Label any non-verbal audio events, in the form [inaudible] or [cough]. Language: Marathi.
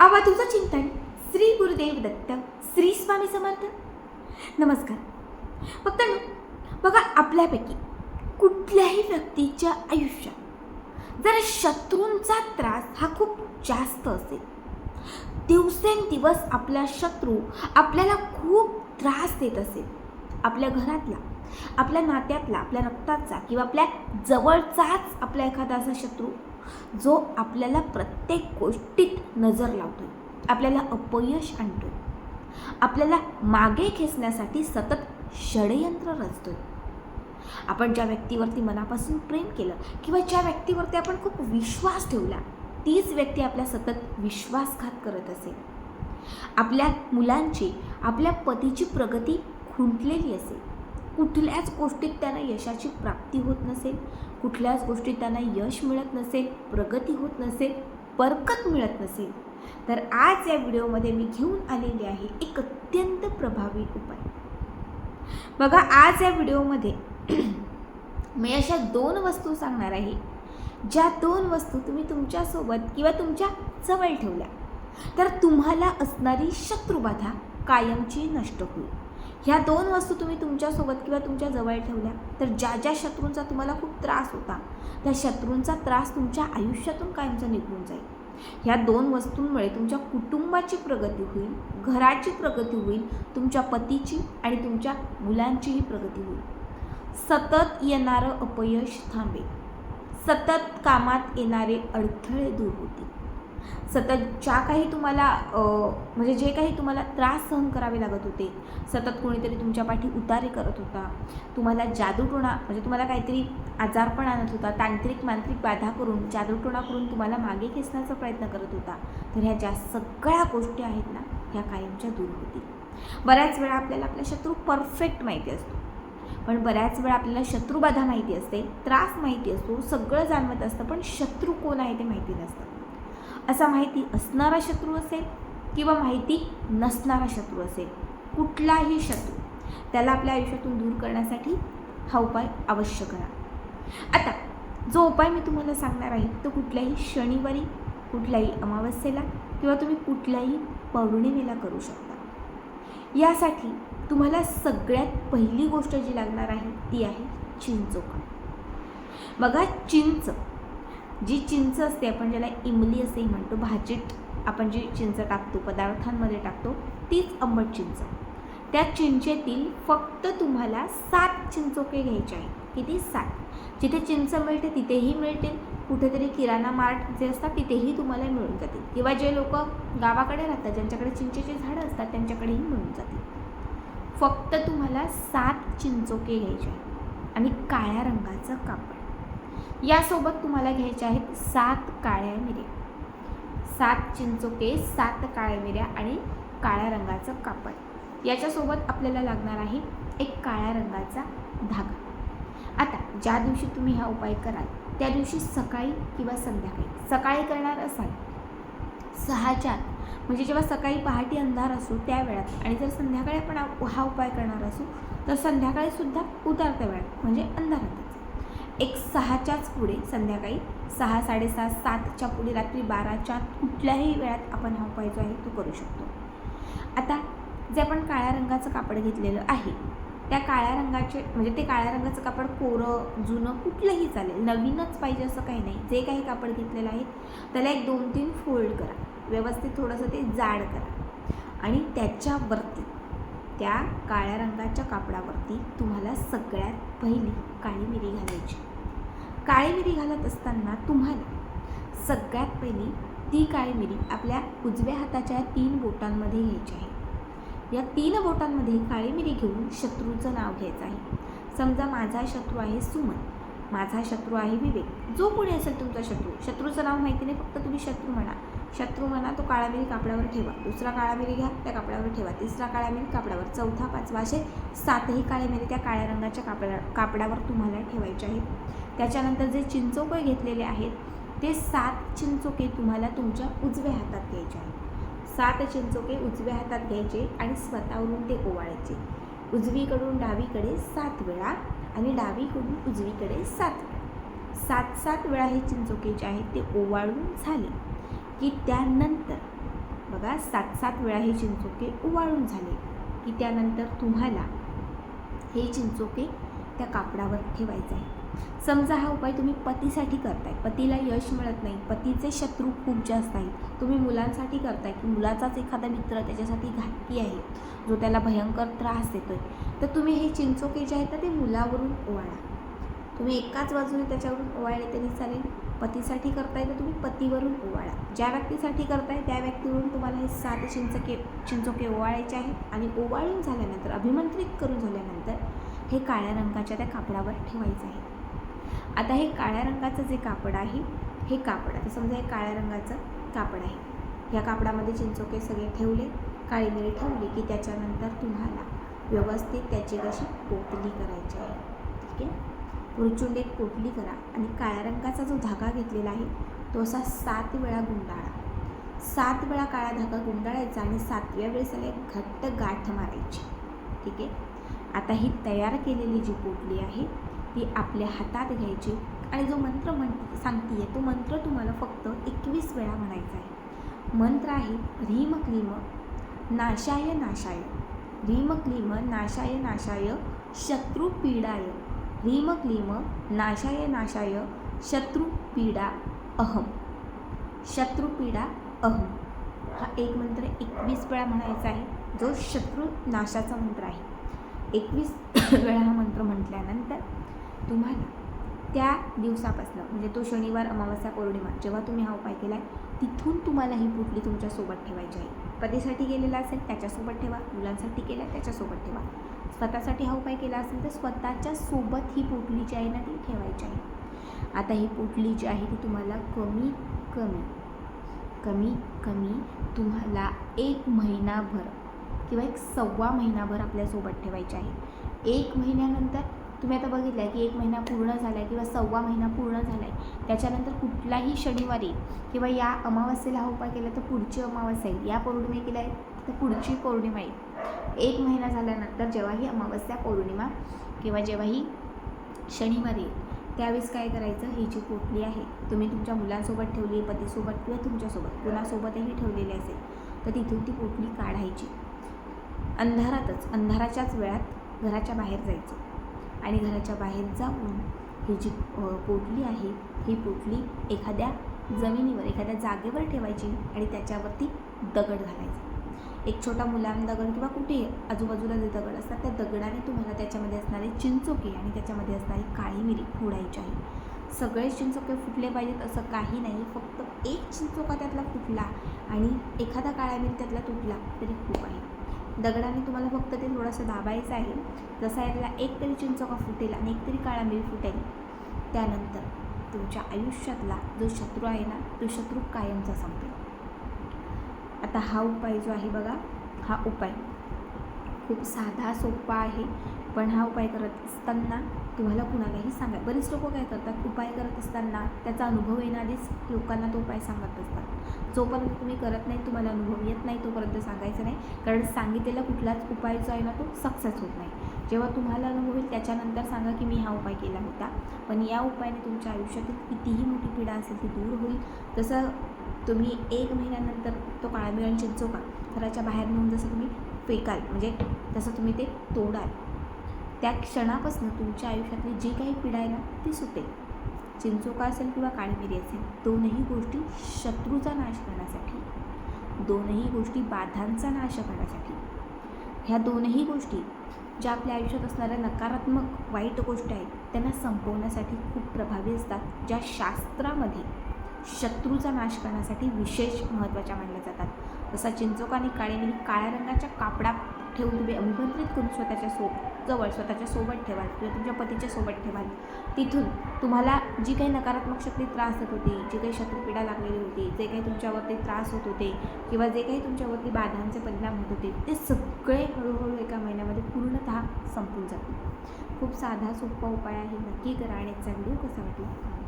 अवधूचं चिंतन श्री गुरुदेव दत्त श्री स्वामी समर्थ. नमस्कार. फक्त ना बघा आपल्यापैकी कुठल्याही व्यक्तीच्या आयुष्यात जर शत्रूंचा त्रास हा खूप जास्त असेल. दिवसेंदिवस आपला शत्रू आपल्याला खूप त्रास देत असेल. आपल्या घरातला आपल्या नात्यातला आपल्या रक्ताचा किंवा आपल्या जवळचाच आपला एखादा असा शत्रू जो आपल्याला प्रत्येक गोष्टीत नजर लावतो आपल्याला अपयश आणतो आपल्याला मागे खेचण्यासाठी सतत षडयंत्र रचतोय. आपण ज्या व्यक्तीवरती मनापासून प्रेम केलं किंवा ज्या व्यक्तीवरती आपण खूप विश्वास ठेवला तीच व्यक्ती आपल्या सतत विश्वासघात करत असेल. आपल्या मुलांची आपल्या पतीची प्रगती खुंटलेली असेल. कुठल्याच गोष्टीत त्यांना यशाची प्राप्ती होत नसेल. कुठल्याच गोष्टीत त्यांना यश मिळत नसेल प्रगती होत नसेल बरकत मिळत नसेल तर आज या व्हिडिओमध्ये मी घेऊन आलेली आहे एक अत्यंत प्रभावी उपाय. बघा आज या व्हिडिओमध्ये [clears throat] मी अशा दोन वस्तू सांगणार आहे ज्या दोन वस्तू तुम्ही तुमच्यासोबत किंवा तुमच्या जवळ ठेवल्या तर तुम्हाला असणारी शत्रुबाधा कायमची नष्ट होईल. ह्या दोन वस्तू तुम्ही तुमच्यासोबत किंवा तुमच्या जवळ ठेवल्या तर ज्या ज्या शत्रूंचा तुम्हाला खूप त्रास होता त्या शत्रूंचा त्रास तुमच्या आयुष्यातून कायमचा निघून जाईल. ह्या दोन वस्तूंमुळे तुमच्या कुटुंबाची प्रगती होईल घराची प्रगती होईल तुमच्या पतीची आणि तुमच्या मुलांचीही प्रगती होईल. सतत येणारं अपयश थांबेल. सतत कामात येणारे अडथळे दूर होतील. सतत ज्या काही तुम्हाला म्हणजे जे काही तुम्हाला त्रास सहन करावे लागत होते सतत कोणीतरी तुमच्या पाठी उतारे करत होता तुम्हाला जादूटोणा म्हणजे तुम्हाला काहीतरी आजारपण आणत होता तांत्रिक मांत्रिक बाधा करून जादूटोणा करून तुम्हाला मागे खेचण्याचा प्रयत्न करत होता तर ह्या ज्या सगळ्या गोष्टी आहेत ना ह्या कायमच्या दूर होतील. बऱ्याच वेळा आपल्याला आपला शत्रू परफेक्ट माहिती असतो. पण बऱ्याच वेळा आपल्याला शत्रुबाधा माहिती असते त्रास माहिती असतो सगळं जाणवत असतं पण शत्रू कोण आहे ते माहिती नसतं. असा माहिती असणारा शत्रू असेल किंवा माहिती नसणारा शत्रू असेल कुठलाही शत्रू त्याला आपल्या आयुष्यातून दूर करण्यासाठी हा उपाय अवश्य करा. आता जो उपाय मी तुम्हाला सांगणार आहे तो कुठल्याही शनिवारी कुठल्याही अमावस्येला किंवा तुम्ही कुठल्याही पौर्णिमेला करू शकता. यासाठी तुम्हाला सगळ्यात पहिली गोष्ट जी लागणार आहे ती आहे चिंचोका बघा चिंच जी चिंच असते आपण ज्याला इमली असंही म्हणतो भाजीत आपण जी चिंच टाकतो पदार्थांमध्ये टाकतो तीच आंबट चिंच. त्या चिंचेतील फक्त तुम्हाला सात चिंचोके घ्यायचे आहेत. किती? सात. जिथे चिंच मिळते तिथेही मिळतील कुठेतरी किराणा मार्ट जे असतात तिथेही तुम्हाला मिळून जातील. किंवा जे लोक गावाकडे राहतात ज्यांच्याकडे चिंचेची झाडं असतात त्यांच्याकडेही मिळून जातील. फक्त तुम्हाला सात चिंचोके घ्यायचे आहेत. आणि काळ्या रंगाचं कापड. यासोबत तुम्हाला घ्यायच्या आहेत सात काळ्या मिऱ्या. सात चिंचोके सात काळ्या मिऱ्या आणि काळ्या रंगाचं कापड. याच्यासोबत आपल्याला लागणार आहे एक काळ्या रंगाचा धागा. आता ज्या दिवशी तुम्ही हा उपाय कराल त्या दिवशी सकाळी किंवा संध्याकाळी. सकाळी करणार असाल. सहाच्या म्हणजे जेव्हा सकाळी पहाटे अंधार असो त्या वेळात आणि जर संध्याकाळी आपण हा- उपाय करणार असू तर संध्याकाळीसुद्धा उतारत्या वेळात म्हणजे अंधारातच. एक सहाच्याच पुढे संध्याकाळी सहा साडेसहा सातच्या पुढे रात्री बाराच्या कुठल्याही वेळात आपण हा उपाय जो आहे तो करू शकतो. आता जे आपण काळ्या रंगाचं कापड घेतलेलं आहे त्या काळ्या रंगाचे म्हणजे ते काळ्या रंगाचं कापड कोरं जुनं कुठलंही चालेल नवीनच पाहिजे असं काही नाही. जे काही कापड घेतलेलं आहे त्याला एक दोन तीन फोल्ड करा. व्यवस्थित थोडंसं ते जाड करा. आणि त्याच्यावरती त्या काळ्या रंगाच्या कापडावरती तुम्हाला सगळ्यात पहिली काळी मिरी घालायची. काळी मिरी घालत असताना तुम्हाला सगळ्यात पहिली ती काळी मिरी आपल्या उजव्या हाताच्या तीन बोटांमध्ये घ्यायची आहे. या तीन बोटांमध्ये काळी मिरी घेऊन शत्रूचं नाव घ्यायचं आहे. समजा माझा शत्रू आहे सुमन. माझा शत्रू आहे विवेक. जो कोणी असेल तुमचा शत्रू. शत्रूचं नाव माहिती नाही फक्त तुम्ही शत्रू म्हणा. शत्रू म्हणा तो काळा मिरी कापडावर ठेवा. दुसरा काळा मिरी घ्या त्या कापडावर ठेवा. तिसरा काळा मिरी कापडावर चौथा पाचवा असे सातही काळे मिरी त्या काळ्या रंगाच्या कापडा कापडावर तुम्हाला ठेवायचे आहेत. त्याच्यानंतर जे चिंचोके घेतलेले आहेत ते सात चिंचोके तुम्हाला तुमच्या उजव्या हातात घ्यायचे आहेत. सात चिंचोके उजव्या हातात घ्यायचे आणि स्वतःवरून ते ओवाळायचे. उजवीकडून डावीकडे सात वेळा आणि डावीकडून उजवीकडे सात वेळा. सात सात वेळा हे चिंचोके जे आहेत ते ओवाळून झाले. की त्यानंतर बघा सात सात वेळा हे चिंचोके उवाळून झाले की त्यानंतर तुम्हाला हे चिंचोके त्या कापडावर ठेवायचं आहे. समजा हा उपाय तुम्ही पतीसाठी करताय. पतीला यश मिळत नाही. पतीचे शत्रू खूप जास्त आहेत. तुम्ही मुलांसाठी करताय की मुलाचाच एखादा मित्र त्याच्यासाठी घातकी आहे जो त्याला भयंकर त्रास देतोय. तर तुम्ही हे चिंचोके जे आहेत ना ते मुलावरून ओवाळा. तुम्ही एकाच बाजूने त्याच्यावरून ओवाळले तरी चालेल. पतीसाठी करताय तर तुम्ही पतीवरून ओवाळा. ज्या व्यक्तीसाठी करताय त्या व्यक्तीवरून तुम्हाला हे सात चिंचके चिंचोके ओवाळायचे आहेत आणि ओवाळून झाल्यानंतर अभिमंत्रित करून झाल्यानंतर हे काळ्या रंगाच्या त्या कापडावर ठेवायचं आहे. आता हे काळ्या रंगाचं जे कापड आहे हे कापड आता समजा हे काळ्या रंगाचं कापड आहे. या कापडामध्ये चिंचोके सगळे ठेवले काळी मिरी ठेवली की त्याच्यानंतर तुम्हाला व्यवस्थित त्याची कशी पोटली करायची आहे. ठीक आहे? पुरचुंडीत पोटली करा आणि काळ्या रंगाचा जो धागा घेतलेला आहे तो असा सात वेळा गुंडाळा. सात वेळा काळा धागा गुंडाळायचा आणि सातव्या वेळेस त्याला एक घट्ट गाठ मारायची. ठीक आहे? आता ही तयार केलेली जी पोटली आहे ती आपल्या हातात घ्यायची आणि जो मंत्र म्हण सांगतीये तो मंत्र तुम्हाला फक्त एकवीस वेळा म्हणायचा आहे. मंत्र आहे ह्रीम क्लीम नाशाय नाशाय. ह्रीम क्लीम नाशाय नाशाय शत्रुपीडाय ह्रीम क्लीम नाशाय नाशाय शत्रुपीडा अहम. शत्रुपीडा अहम. हा एक मंत्र एकवीस वेळा म्हणायचा आहे. जो शत्रू नाशाचा मंत्र आहे. एकवीस [coughs] वेळा हा मंत्र म्हटल्यानंतर तुम्हाला त्या दिवसापासून म्हणजे तो शनिवार अमावस्या पौर्णिमा जेव्हा तुम्ही हा उपाय केला आहे तिथून तुम्हाला ही पुटली तुमच्यासोबत ठेवायची आहे. पतीसाठी केलेला असेल? त्याच्यासोबत ठेवा. मुलांसाठी केला त्याच्यासोबत ठेवा. स्वतःसाठी हा उपाय केला असेल तर स्वतःच्या सोबत ही पोटली जी आहे ना ती ठेवायची आहे. आता ही पोटली जी आहे ती तुम्हाला कमी कमी कमी कमी तुम्हाला एक महिनाभर किंवा एक सव्वा महिनाभर आपल्यासोबत ठेवायची आहे. एक महिन्यानंतर तुम्ही आता बघितलं आहे की एक महिना पूर्ण झाला आहे किंवा सव्वा महिना पूर्ण झाला आहे त्याच्यानंतर कुठलाही शनिवारी किंवा या अमावस्येला हा उपाय केला तर पुढची अमावस्या येईल या पौर्णिमे केला आहे तर पुढची पौर्णिमा येईल एक महिना झाल्यानंतर जेव्हाही अमावस्या पौर्णिमा किंवा जेव्हाही शनिवार येईल त्यावेळेस काय करायचं? ही जी पोटली आहे तुम्ही तुमच्या मुलांसोबत ठेवली आहे पतीसोबत किंवा तुमच्यासोबत कुणासोबतही ठेवलेली असेल तर तिथून ती पोटली काढायची. अंधारातच अंधाराच्याच वेळात घराच्या बाहेर जायचं. आणि घराच्या बाहेर जाऊन ही जी पोटली आहे ही पोटली एखाद्या जमिनीवर एखाद्या जागेवर ठेवायची आणि त्याच्यावरती दगड घालायचा. एक छोटा मुलाम दगड किंवा कुठेही आजूबाजूला जे दगड असतात त्या दगडाने तुम्हाला त्याच्यामध्ये असणारे चिंचोके आणि त्याच्यामध्ये असणारी काळी मिरी फोडायची आहे. सगळेच चिंचोके फुटले पाहिजेत असं काही नाही फक्त एक चिंचोका त्यातला फुटला आणि एखादा काळा मिरी त्यातला तुटला तरी खूप आहे. दगडाने तुम्हाला फक्त ते थोडंसं दाबायचं आहे. जसा यातला एक तरी चिंचोका फुटेल आणि एक तरी काळा मिरी फुटेल त्यानंतर तुमच्या आयुष्यातला जो शत्रू आहे ना तो शत्रू कायमचा संपेल. आता हा उपाय जो आहे बघा हा उपाय. खूप साधा सोपा आहे पण हा उपाय करत असताना तुम्हाला कुणालाही सांगा. बरेच लोक काय करतात उपाय करत असताना त्याचा अनुभव येणारीच लोकांना तो उपाय सांगत असतात. जोपर्यंत तुम्ही करत नाही तुम्हाला अनुभव येत नाही तोपर्यंत सांगायचं नाही. कारण सांगितलेला कुठलाच उपाय जो आहे ना तो सक्सेस होत नाही. जेव्हा तुम्हाला अनुभव येईल त्याच्यानंतर सांगा की मी हा उपाय केला होता. पण या उपायाने तुमच्या आयुष्यातील कितीही मोठी पीडा असेल ती दूर होईल. तसं तुम्ही एक महिन्यानंतर तो काळा मिळून चिंचोका घराच्या बाहेर नेऊन जसं तुम्ही फेकाल म्हणजे तसं तुम्ही ते तोडाल. त्या क्षणापासून तुमच्या आयुष्यातली जी काही पीडा आहे ना ती सुटेल. चिंचोका असेल किंवा काळमिरी असेल दोनही गोष्टी शत्रूचा नाश करण्यासाठी दोनही गोष्टी बाधांचा नाश करण्यासाठी. ह्या दोनही गोष्टी ज्या आपल्या आयुष्यात असणाऱ्या नकारात्मक वाईट गोष्टी आहेत त्यांना संपवण्यासाठी खूप प्रभावी असतात ज्या शास्त्रामध्ये शत्रूचा नाश करण्यासाठी विशेष महत्त्वाच्या मानल्या जातात. जसा चिंचोका आणि काळी काळ्या रंगाच्या कापडात ठेवून तुम्ही अभिमंत्रित करून स्वतःच्या सो जवळ स्वतःच्या सोबत ठेवाल किंवा तुमच्या पतीच्या सोबत ठेवाल. तिथून तुम्हाला जी काही नकारात्मक शक्ती त्रास देत होती जी काही शत्रुपीडा लागलेली होती जे काही तुमच्यावरती त्रास होत होते किंवा जे काही तुमच्यावरती बाधांचे परिणाम होत होते ते सगळे हळूहळू एका महिन्यामध्ये पूर्णतः संपून जातील. खूप साधा सोपा उपाय आहे. नक्की करा आणि चांगली कसा वाटला